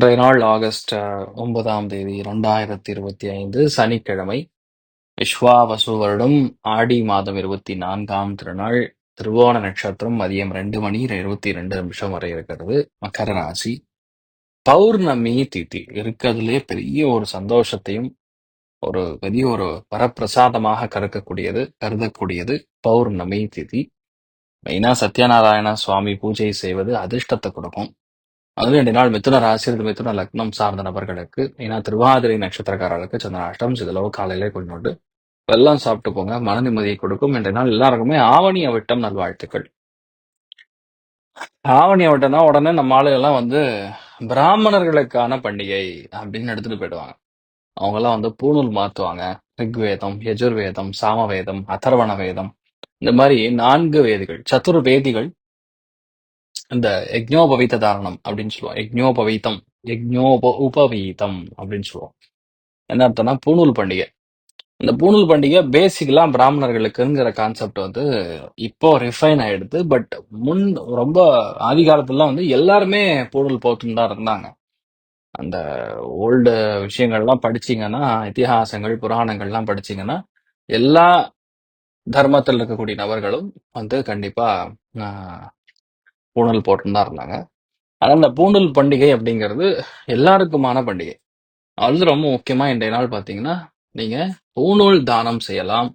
இன்றைய நாள் ஆகஸ்ட் அஹ், ஒன்பதாம் தேதி இரண்டாயிரத்தி இருபத்தி ஐந்து சனிக்கிழமை விஸ்வாவசு வருடம் ஆடி மாதம் இருபத்தி நான்காம் திருநாள் திருவோண நட்சத்திரம் மதியம் ரெண்டு மணி இருபத்தி ரெண்டு நிமிஷம் வரை இருக்கிறது. மகர ராசி. பௌர்ணமி திதி இருக்கிறதுலே பெரிய ஒரு சந்தோஷத்தையும் ஒரு பெரிய ஒரு வரப்பிரசாதமாக கருக்கக்கூடியது கருதக்கூடியது பௌர்ணமி திதி. மெயினா சத்யநாராயண சுவாமி பூஜை செய்வது அதிர்ஷ்டத்தை கொடுக்கும். அதுவும் ரெண்டு நாள் மிதுன ராசி அல்லது மிதுன லக்னம் சார்ந்த நபர்களுக்கு ஏன்னா திருவாதிரை நட்சத்திரக்காரர்களுக்கு சந்திராஷ்டம் சிதளவு காலையிலே கொண்டு வெள்ளம் சாப்பிட்டு போங்க மன நிம்மதியை கொடுக்கும். இன்றைய நாள் எல்லாருக்குமே ஆவணி அவிட்டம் நல்வாழ்த்துக்கள். ஆவணி அவிட்டம்னா உடனே நம்ம ஆளுகள்லாம் வந்து பிராமணர்களுக்கான பண்டிகை அப்படின்னு எடுத்துட்டு போயிடுவாங்க. அவங்க எல்லாம் வந்து பூணூல் மாத்துவாங்க. ரிக்வேதம் யஜுர்வேதம் சாமவேதம் அதர்வண வேதம் இந்த மாதிரி நான்கு வேதிகள் சதுர் வேதிகள் இந்த யக்ஞோபவீத தாரணம் அப்படின்னு சொல்லுவோம். யஜ்ஞோபவீதம் யக்ஞோப உபவீதம் அப்படின்னு சொல்லுவோம். என்ன அர்த்தம்னா பூணூல் பண்டிகை. இந்த பூணூல் பண்டிகை பேசிக்கலா பிராமணர்களுக்குங்கிற கான்செப்ட் வந்து இப்போ ரிஃபைன் ஆயிடுது. பட் முன் ரொம்ப ஆதி வந்து எல்லாருமே பூணூல் போத்துன்னு தான் இருந்தாங்க. அந்த ஓல்டு விஷயங்கள்லாம் படிச்சீங்கன்னா இத்திஹாசங்கள் புராணங்கள்லாம் படிச்சீங்கன்னா எல்லா தர்மத்தில் இருக்கக்கூடிய நபர்களும் வந்து கண்டிப்பா பூணல் போட்டுன்னு தான் இருந்தாங்க. ஆனால் இந்த பூணல் பண்டிகை அப்படிங்கிறது எல்லாருக்குமான பண்டிகை. அது ரொம்ப முக்கியமாக இன்றைய நாள் பார்த்தீங்கன்னா நீங்கள் பூணூல் தானம் செய்யலாம்.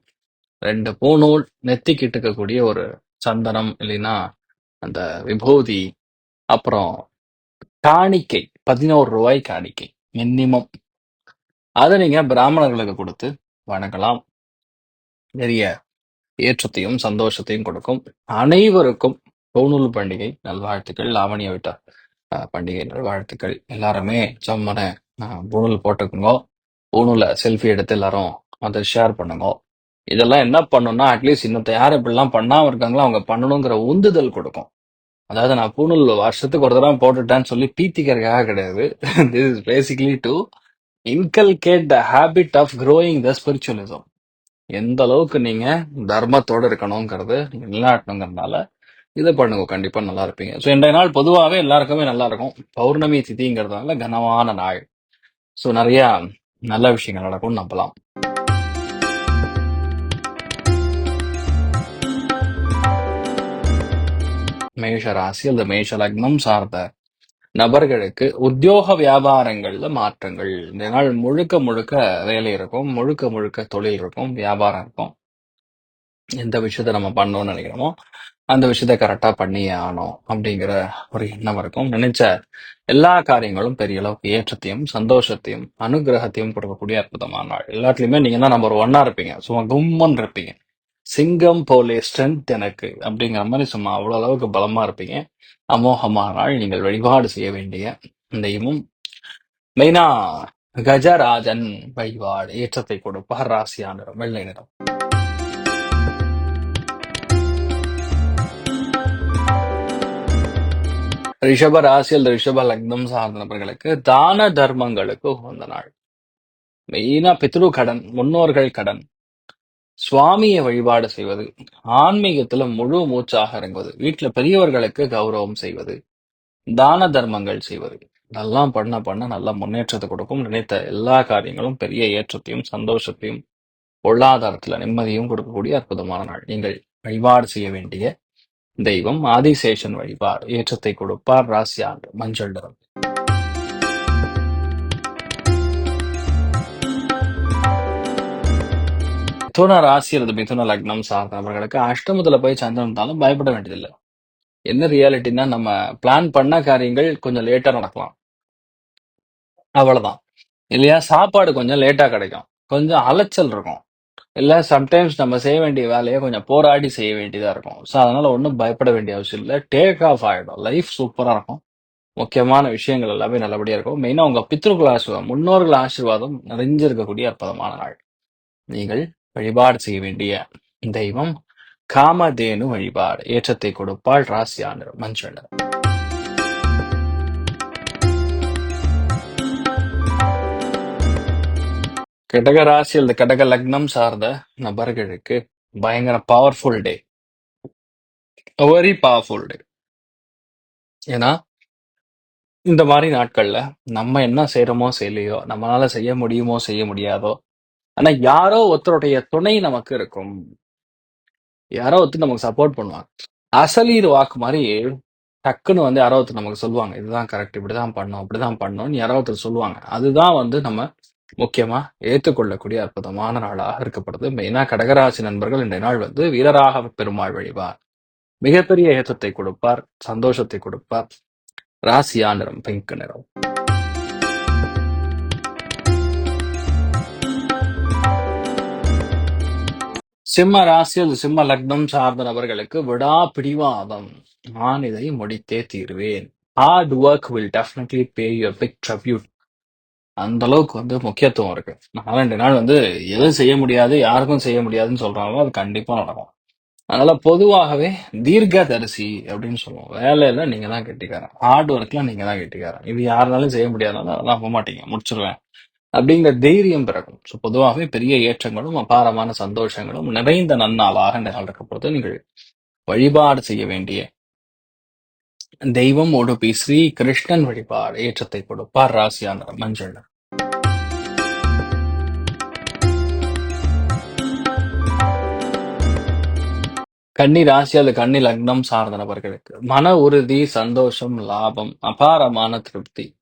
ரெண்டு பூணூல் நெத்திக்கிட்டு இருக்கக்கூடிய ஒரு சந்தனம் இல்லைன்னா அந்த விபூதி அப்புறம் காணிக்கை பதினோரு ரூபாய் காணிக்கை மினிமம். அதை நீங்க பிராமணர்களுக்கு கொடுத்து வணங்கலாம். நிறைய ஏற்றத்தையும் சந்தோஷத்தையும் கொடுக்கும். அனைவருக்கும் பூணூல் பண்டிகை. நல்வாழ்த்துக்கள். லாவணிய விட்டார் அஹ், பண்டிகை நல்வாழ்த்துக்கள். எல்லாருமே சம்மன பூணூல் போட்டுக்குங்க. பூணூல செல்ஃபி எடுத்து எல்லாரும் அதை ஷேர் பண்ணுங்க. இதெல்லாம் என்ன பண்ணும்னா அட்லீஸ்ட் இன்னத்த யார் இப்படிலாம் பண்ணாம இருக்காங்களோ அவங்க பண்ணணுங்கிற உந்துதல் கொடுக்கும். அதாவது நான் பூணூல் வருஷத்துக்கு ஒரு தடவை போட்டுட்டேன்னு சொல்லி பீத்திக்கிறதுக்காக கிடையாது. This is basically to inculcate the habit of growing the spiritualism எந்த அளவுக்கு நீங்க தர்மத்தோட இருக்கணுங்கிறது நிலநாட்டணுங்கிறதுனால இதை பண்ணுங்க கண்டிப்பா நல்லா இருப்பீங்க. ஸோ இன்றைய நாள் பொதுவாகவே எல்லாருக்குமே நல்லா இருக்கும். பௌர்ணமி திதிங்கிறதுனால கனமான நாள். ஸோ நிறைய நல்ல விஷயங்கள் நடக்கும்னு நம்பலாம். மேஷ ராசி அல்லது மேஷ லக்னம் சார்ந்த நபர்களுக்கு உத்தியோக வியாபாரங்கள்ல மாற்றங்கள். இந்த நாள் முழுக்க முழுக்க வேலை இருக்கும் முழுக்க முழுக்க தொழில் இருக்கும் வியாபாரம் இருக்கும். எந்த விஷயத்த நம்ம பண்ணோம்னு நினைக்கிறோமோ அந்த விஷயத்த கரெக்டா பண்ணியே ஆகணும் அப்படிங்கிற ஒரு எண்ணம் இருக்கும். நினைச்ச எல்லா காரியங்களும் பெரிய அளவுக்கு ஏற்றத்தையும் சந்தோஷத்தையும் அனுகிரகத்தையும் கொடுக்கக்கூடிய அற்புதமான நாள். எல்லாத்துலயுமே நீங்க தான் நம்பர் ஒன்னா இருப்பீங்க. சும்மா கும்மன் இருப்பீங்க. சிங்கம் போலே ஸ்ட்ரென்த் எனக்கு அப்படிங்கிற மாதிரி சும்மா அவ்வளவு அளவுக்கு பலமா இருப்பீங்க. அமோகமான நாள். நீங்கள் வழிபாடு செய்ய வேண்டிய தெய்வம். மெயினா கஜராஜன் வழிபாடு ஏற்றத்தை கொடுப்பார். ராசியான நிறம் வெள்ளை நிறம். ரிஷப ராசி அல்லது ரிஷப லக்னம் சார்ந்த நபர்களுக்கு தான தர்மங்களுக்கு உகந்த நாள். மெயினா பித்ரு கடன் முன்னோர்கள் கடன். சுவாமியை வழிபாடு செய்வது ஆன்மீகத்துல முழு மூச்சாக இறங்குவது வீட்டுல பெரியவர்களுக்கு கௌரவம் செய்வது தான தர்மங்கள் செய்வது. இதெல்லாம் பண்ண பண்ண நல்ல முன்னேற்றத்தை கொடுக்கும். நினைத்த எல்லா காரியங்களும் பெரிய ஏற்றத்தையும் சந்தோஷத்தையும் பொருளாதாரத்துல நிம்மதியும் கொடுக்கக்கூடிய அற்புதமான நாள். நீங்கள் வழிபாடு செய்ய வேண்டிய தெய்வம் ஆதிசேஷன் வழிபாடு ஏற்றத்தை கொடுப்பார் ராசி ஆண்டு மஞ்சள் நிறம். மிதுன ராசி அல்லது மிதுன லக்னம் சார்ந்தவர்களுக்கு அஷ்டமத்துல போய் சந்திரன் இருந்தாலும் பயப்பட வேண்டியதில்லை. என்ன ரியாலிட்டினா நம்ம பிளான் பண்ண காரியங்கள் கொஞ்சம் லேட்டா நடக்கலாம். அவ்வளவுதான். இல்லையா? சாப்பாடு கொஞ்சம் லேட்டா கிடைக்கும். கொஞ்சம் அலைச்சல் இருக்கும். இல்லை சம்டைம்ஸ் நம்ம செய்ய வேண்டிய வேலையை கொஞ்சம் போராடி செய்ய வேண்டியதா இருக்கும். ஸோ அதனால ஒன்றும் பயப்பட வேண்டிய அவசியம் இல்லை. டேக் ஆஃப் ஆயிடும். லைஃப் சூப்பரா இருக்கும். முக்கியமான விஷயங்கள் எல்லாமே நல்லபடியாக இருக்கும். மெயினா உங்க பித்ருக்குள் ஆசீர்வாதம் முன்னோர்கள் ஆசீர்வாதம் நிறைஞ்சிருக்கக்கூடிய அற்புதமான நாள். நீங்கள் வழிபாடு செய்ய வேண்டிய தெய்வம் காமதேனு வழிபாடு. ஏற்றத்தை கொடுப்பாள் ராசியானர் மஞ்சள் கடக ராசி அல்லது கடக லக்னம் சார்ந்த நபர்களுக்கு பயங்கர powerful day very powerful day ஏன்னா இந்த மாதிரி நாட்கள்ல நம்ம என்ன செய்யறோமோ செய்யலையோ நம்மளால செய்ய முடியுமோ செய்ய முடியாதோ ஆனா யாரோ ஒருத்தருடைய துணை நமக்கு இருக்கும். யாரோ ஒருத்தர் நமக்கு சப்போர்ட் பண்ணுவாங்க. அசலீர் வாக்கு மாதிரி டக்குன்னு வந்து யாரோ ஒருத்தர் நமக்கு சொல்லுவாங்க. இதுதான் கரெக்ட் இப்படிதான் பண்ணும் அப்படிதான் பண்ணணும்னு யாரோ ஒருத்தர் சொல்லுவாங்க. அதுதான் வந்து நம்ம முக்கியமா ஏற்றுக்கொள்ளக்கூடிய அற்புதமான நாளாக இருக்கப்படுது மெயினா கடகராசி நண்பர்கள் இன்றைய நாள் வந்து வீரராக பெருமாள் வழிவார் மிகப்பெரிய ஏற்றத்தை கொடுப்பார் சந்தோஷத்தை கொடுப்பார். ராசியா நிறம் பிங்க் நிறம். சிம்ம ராசி அல்லது சிம்ம லக்னம் சார்ந்த நபர்களுக்கு விடா பிடிவாதம். நான் இதை முடித்தே தீர்வேன். Hard work will definitely pay you big tribute அந்த அளவுக்கு வந்து முக்கியத்துவம் இருக்கு. நான் ரெண்டு நாள் வந்து எதுவும் செய்ய முடியாது யாருக்கும் செய்ய முடியாதுன்னு சொல்றாங்களோ அது கண்டிப்பா நடக்கும். அதனால பொதுவாகவே தீர்க்கதரிசி அப்படின்னு சொல்லுவோம். வேலையில நீங்க தான் கெட்டிக்காரன். ஹார்ட் ஒர்க்ல நீங்க தான் கெட்டிக்காரன். இது யாருனாலும் செய்ய முடியாதுனால அதெல்லாம் போக மாட்டீங்க. முடிச்சிருவேன். அப்படிங்கிற தைரியம் பிறக்கும். ஸோ பொதுவாகவே பெரிய ஏற்றங்களும் அபாரமான சந்தோஷங்களும் நிறைந்த நன்னாளாக இந்த நாள் நீங்கள் வழிபாடு செய்ய வேண்டிய தெய்வம் உடுப்பி ஸ்ரீ கிருஷ்ணன் வழிபாடு ஏற்றத்தை கொடுப்பார் ராசியான மஞ்சள். கண்ணி கன்னி ராசி அல்லது கன்னி லக்னம் சார்ந்த நபர்களுக்கு மன உறுதி சந்தோஷம் லாபம் அபாரமான திருப்தி.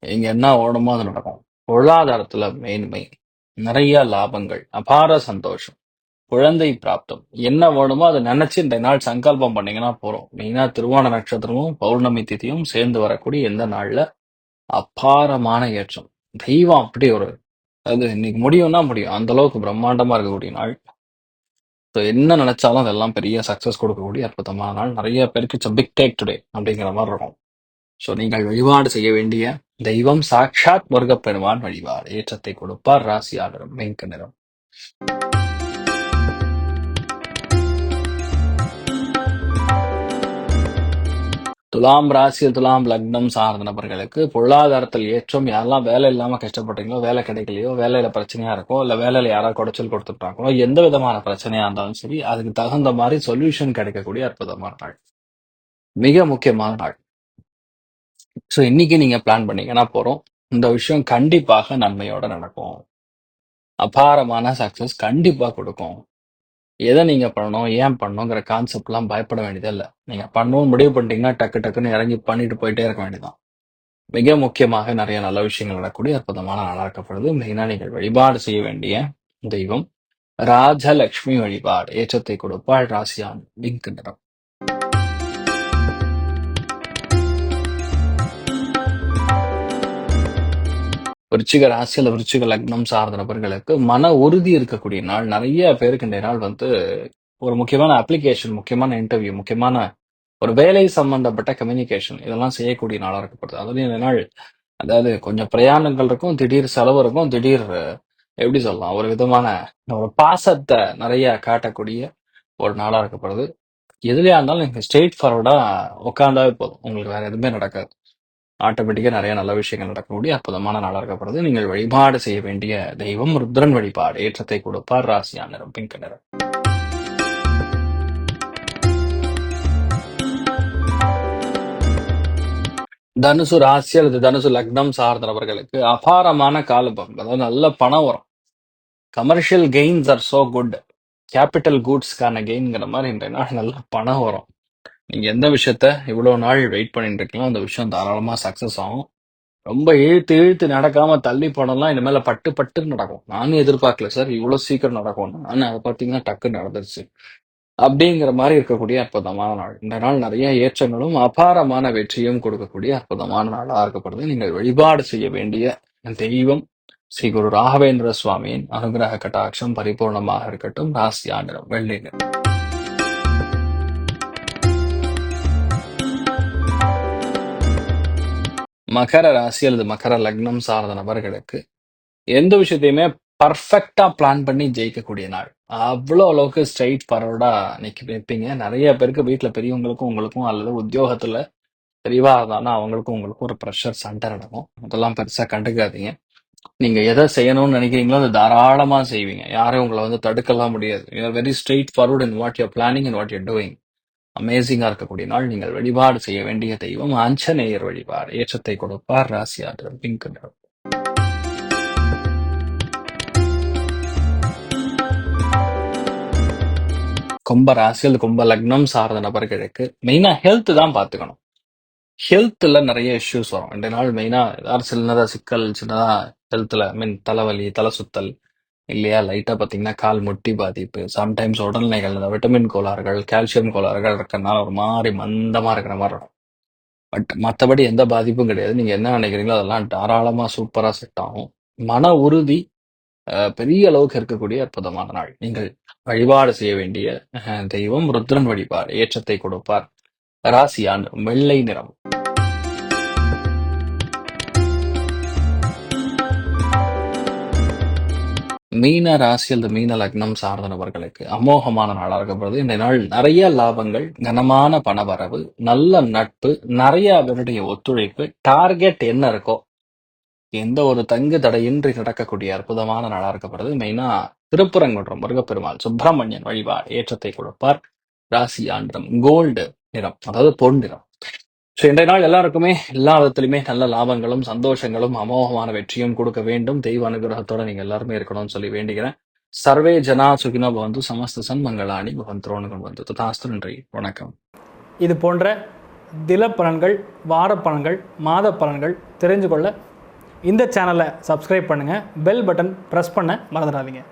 இங்க என்ன ஓடுமோ அது நடக்கும். பொருளாதாரத்துல மேன்மை நிறைய லாபங்கள் அபார சந்தோஷம். குழந்தை பிராப்தம். என்ன வேணுமோ அதை நினைச்சு இந்த நாள் சங்கல்பம் பண்ணீங்கன்னா போறோம். மெயினா திருவோண நட்சத்திரமும் பௌர்ணமி திதியும் சேர்ந்து வரக்கூடிய எந்த நாள்ல அபாரமான ஏற்றம். தெய்வம் அப்படி ஒரு அது இன்னைக்கு முடியும்னா முடியும். அந்த அளவுக்கு பிரம்மாண்டமா இருக்கக்கூடிய நாள். ஸோ என்ன நினைச்சாலும் அதெல்லாம் பெரிய சக்சஸ் கொடுக்கக்கூடிய அற்புதமான நாள். நிறைய பேருக்கு இட்ஸ் பிக் டேக் டுடே அப்படிங்கிற மாதிரி இருக்கும். ஸோ நீங்கள் வழிபாடு செய்ய வேண்டிய தெய்வம் சாட்சாத் முருகப்பெருமான் வழிபாடு. ஏற்றத்தை கொடுப்பார் ராசியாளரும் வெங்க நிறம். துலாம் ராசியில் துலாம் லக்னம் சார்ந்த நபர்களுக்கு பொருளாதாரத்தில் ஏற்றம் யாரெல்லாம் வேலை இல்லாமல் கஷ்டப்பட்டீங்களோ வேலை கிடைக்கலையோ வேலையில பிரச்சனையா இருக்கோ இல்ல வேலையில யாராவது குடைச்சல் கொடுத்துட்டாங்களோ எந்த விதமான பிரச்சனையா இருந்தாலும் சரி அதுக்கு தகுந்த மாதிரி சொல்யூஷன் கிடைக்கக்கூடிய அற்புதமான நாள். மிக முக்கியமான நாள். ஸோ இன்னைக்கு நீங்க பிளான் பண்ணீங்கன்னா போறோம். இந்த விஷயம் கண்டிப்பாக நன்மையோட நடக்கும். அபாரமான சக்சஸ் கண்டிப்பா கொடுக்கும். எதை நீங்க பண்ணணும் ஏன் பண்ணணுங்கிற கான்செப்ட்லாம் பயப்பட வேண்டியதே இல்லை நீங்க பண்ணணும்னு முடிவு பண்ணிட்டீங்கன்னா டக்கு டக்குன்னு இறங்கி பண்ணிட்டு போயிட்டே இருக்க வேண்டியதான் மிக முக்கியமாக நிறைய நல்ல விஷயங்கள் நடக்கக்கூடிய அற்புதமான நாளாக இருக்கப்படுது. மெயினா நீங்கள் வழிபாடு செய்ய வேண்டிய தெய்வம் ராஜலக்ஷ்மி வழிபாடு ஏற்றத்தை கொடுப்பாள் ராசியான் பிங்க் நிறம் விருச்சிக ராசியில் விருச்சிக லக்னம் சார்ந்த நபர்களுக்கு மன உறுதி இருக்கக்கூடிய நாள். நிறைய பேருக்கு இந்த நாள் வந்து ஒரு முக்கியமான அப்ளிகேஷன் முக்கியமான இன்டர்வியூ முக்கியமான ஒரு வேலை சம்பந்தப்பட்ட கம்யூனிகேஷன் இதெல்லாம் செய்யக்கூடிய நாளாக இருக்கப்படுது. அதுலயும் இந்த நாள் அதாவது கொஞ்சம் பிரயாணங்கள் இருக்கும் திடீர் செலவு இருக்கும் திடீர் எப்படி சொல்லலாம் ஒரு விதமான ஒரு பாசத்தை நிறைய காட்டக்கூடிய ஒரு நாளாக இருக்கப்படுது. எதுலையா இருந்தாலும் நீங்கள் ஸ்ட்ரெயிட் ஃபார்வர்டாக உட்காந்தாவே போதும். உங்களுக்கு வேற எதுவுமே நடக்காது. ஆட்டோமேட்டிக்கா நிறைய நல்ல விஷயங்கள் நடக்கக்கூடிய அற்புதமான நாளாக இருக்கப்படுது நீங்கள் வழிபாடு செய்ய வேண்டிய தெய்வம் ருத்ரன் வழிபாடு. ஏற்றத்தை கொடுப்பார் ராசியா நிறம் பிங்க் நிறம். தனுசு ராசி அல்லது தனுசு லக்னம் சார்ந்தவர்களுக்கு அபாரமான காலபம் அதாவது நல்ல பணம் வரும் commercial gains are so good capital கூட்ஸ்க்கான கெயின்ங்கிற மாதிரி இன்றைய நாள் நல்ல பணம் வரும் நீங்கள் எந்த விஷயத்த இவ்வளோ நாள் வெயிட் பண்ணிட்டு இருக்கலாம் அந்த விஷயம் தாராளமாக சக்ஸஸ் ஆகும். ரொம்ப இழுத்து இழுத்து நடக்காமல் தள்ளி போனலாம் இனிமேல் பட்டு பட்டு நடக்கும். நானும் எதிர்பார்க்கல சார் இவ்வளோ சீக்கிரம் நடக்கும். ஆனால் அதை பார்த்தீங்கன்னா டக்கு நடந்துருச்சு. அப்படிங்கிற மாதிரி இருக்கக்கூடிய அற்புதமான நாள். இந்த நாள் நிறைய ஏற்றங்களும் அபாரமான வெற்றியும் கொடுக்கக்கூடிய அற்புதமான நாளாக இருக்கப்படுது. நீங்கள் வழிபாடு செய்ய வேண்டிய தெய்வம் ஸ்ரீ குரு ராகவேந்திர சுவாமியின் அனுகிரக கட்டாட்சம் பரிபூர்ணமாக இருக்கட்டும். ராசி ஆண்டிரம் வெள்ளி நிறம். மகர ராசி அல்லது மகர லக்னம் சார்ந்த நபர்களுக்கு எந்த விஷயத்தையுமே பர்ஃபெக்டா பிளான் பண்ணி ஜெயிக்கக்கூடிய நாள். அவ்வளோ அளவுக்கு ஸ்ட்ரைட் ஃபார்வர்டா நிக்க நிற்பீங்க நிறைய பேருக்கு வீட்டில் பெரியவங்களுக்கும் உங்களுக்கும் அல்லது உத்தியோகத்துல தெளிவா இருந்தானா அவங்களுக்கும் உங்களுக்கும் ஒரு ப்ரெஷர் சண்டை நடக்கும். அதெல்லாம் பெருசா கண்டுக்காதீங்க. நீங்க எதை செய்யணும்னு நினைக்கிறீங்களோ அதை தாராளமா செய்வீங்க. யாரும் உங்களை வந்து தடுக்கலாம் முடியாது. You're very straightforward in what you're planning and what you're doing அமேசிங்கா இருக்கக்கூடிய நாள் நீங்கள் வழிபாடு செய்ய வேண்டிய தெய்வம் ஆஞ்சநேயர் வழிபாடு. ஏற்றத்தை கொடுப்பார். ராசி பிங்க் நிறம். கும்ப ராசி அல்லது கும்ப லக்னம் சார்ந்த நபர்களுக்கு மெயினா ஹெல்த் தான் பாத்துக்கணும் ஹெல்த்ல நிறைய இஷ்யூஸ் வரும். ரெண்டு நாள் மெயினா ஏதாவது சின்னதா சிக்கல் சின்னதா ஹெல்த்ல மீன் தலைவலி தலை சுத்தல் இல்லையா? லைட்டா பாத்தீங்கன்னா கால் முட்டி பாதிப்பு. சம்டைம்ஸ் உடல்நிலைகள் இந்த விட்டமின் கோளாறுகள் கால்சியம் கோளாறுகள் இருக்கறனால ஒரு மாதிரி மந்தமா இருக்கிற மாதிரி இருக்கும். பட் மற்றபடி எந்த பாதிப்பும் கிடையாது. நீங்க என்ன நினைக்கிறீங்களோ அதெல்லாம் தாராளமா சூப்பரா செட் ஆகும். மன உறுதி அஹ், பெரிய அளவுக்கு இருக்கக்கூடிய அற்புதமான நாள். நீங்கள் வழிபாடு செய்ய வேண்டிய அஹ், தெய்வம் ருத்ரன் வழிபாடு ஏற்றத்தை கொடுப்பார். ராசியான் வெள்ளை நிறம். மீன ராசி அல்லது மீன லக்னம் சார்ந்த நபர்களுக்கு அமோகமான நாளாக இருக்கப்படுது இந்த நாள் நிறைய லாபங்கள் கனமான பணவரவு நல்ல நட்பு நிறைய பேருடைய ஒத்துழைப்பு டார்கெட் என்ன இருக்கோ எந்த ஒரு தங்கு தடையின்றி நடக்கக்கூடிய அற்புதமான நாளா இருக்கப்படுது மெயினா திருப்புறங்குன்றம் முருகப்பெருமாள் சுப்பிரமணியன் வழிபாடு ஏற்றத்தை கொடுப்பார். ராசி ஆண்டம் கோல்டு நிறம் அதாவது பொன் நிறம். ஸோ இன்றைய நாள் எல்லாருக்குமே எல்லா விதத்துலையுமே நல்ல லாபங்களும் சந்தோஷங்களும் அமோகமான வெற்றியும் கொடுக்க வேண்டும். தெய்வ அனுகிரகத்தோட நீங்க எல்லாருமே இருக்கணும்னு சொல்லி வேண்டுகிறேன். சர்வே ஜனா சுகினோ பவந்து சமஸ்த சன்மங்களாணி பவந்தோனுகள் வந்து. தாஸ்து நன்றி. வணக்கம். இது போன்ற தில பலன்கள் வார பலன்கள் மாத பலன்கள் தெரிஞ்சு கொள்ள இந்த சேனலை சப்ஸ்கிரைப் பண்ணுங்கள் பெல் பட்டன் ப்ரெஸ் பண்ண மறந்துடாதீங்க.